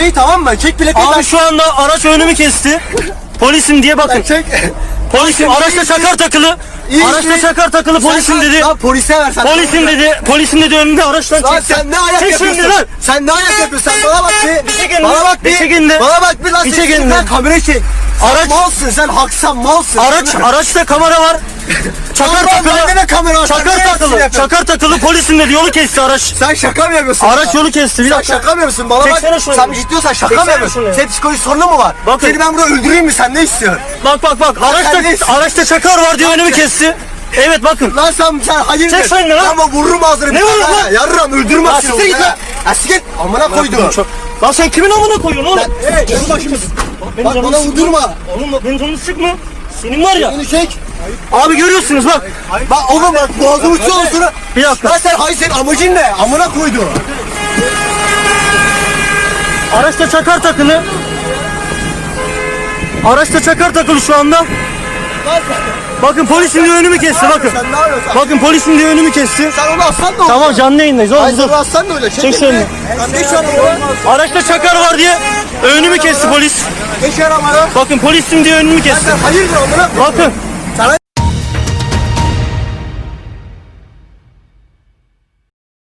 İyi tamam mı? Çek plakayı. Abi şu anda araç önümü kesti. Polisim diye bakın. Çek. Polisim araçta şakar takılı. İyi, Araçta iyi. şakar takılı polisim dedi. Lan polise ver sen. Polisim dedi. Polisim dedi önünde araçtan Lan çekti. sen ne ayak Çek yapıyorsun? lan. Sen ne ayak yapıyorsun? Bana bak bir. çekin Bana lan. bak bir. Bir çekin de. Bana bak bir lan. Bir sen çekin şimdi de. lan Kamera çek. Araç- malsın sen haksan malsın. Araç araçta kamera var. Çakar Tamam, takılı. bende de kamera var. Takılı. Çakar takılı polisim dedi yolu kesti araç. Sen şaka mı yapıyorsun? Araç yolu kesti. Bir Sen dakika. şaka mı yapıyorsun? Bana Çeksene bak. şunu. Sen ciddiyorsan şaka Çeksene mı yapıyorsun? şunu. Senin psikolojik sorunu mu var? Bakın. Seni ben burada öldüreyim mi? Sen ne istiyorsun? Bak bak bak. Araçta terbiyesiz. araçta çakar var diye önümü kesti. Evet bakın. Lan sen sen hayır Çek sen ne lan? Ama vururum ağzını. Ne vururum lan? Yarram öldürmez Ya seni. siktir git lan. Ya siktir. Amına koydu. Çok- Lan sen kimin amına koyuyorsun oğlum? Hey canım başımız. Benim Bak bana vurdurma. Oğlum bak benim canımı sıkma. Senin var ya. Beni çek. Abi görüyorsunuz bak. Bak oğlum bak boğazımı tutuyor sonra. Bir dakika. Lan sen hayır senin amacın ne? Amına koydu. Araçta çakar takılı. Araçta çakar takılı şu anda. Bakın polisin diye önümü kesti bakın. Sen ne yapıyorsun? Bakın polisin diye önümü kesti. Sen onu aslan da Tamam canlı yayındayız Ay oğlum sen dur. onu aslan da öyle. Çek, sen Sen geç arabaya. Araçta çakar var diye önümü kesti polis. Geç arabaya. Bakın polisim diye önümü kesti. Sen hayırdır amına. Bakın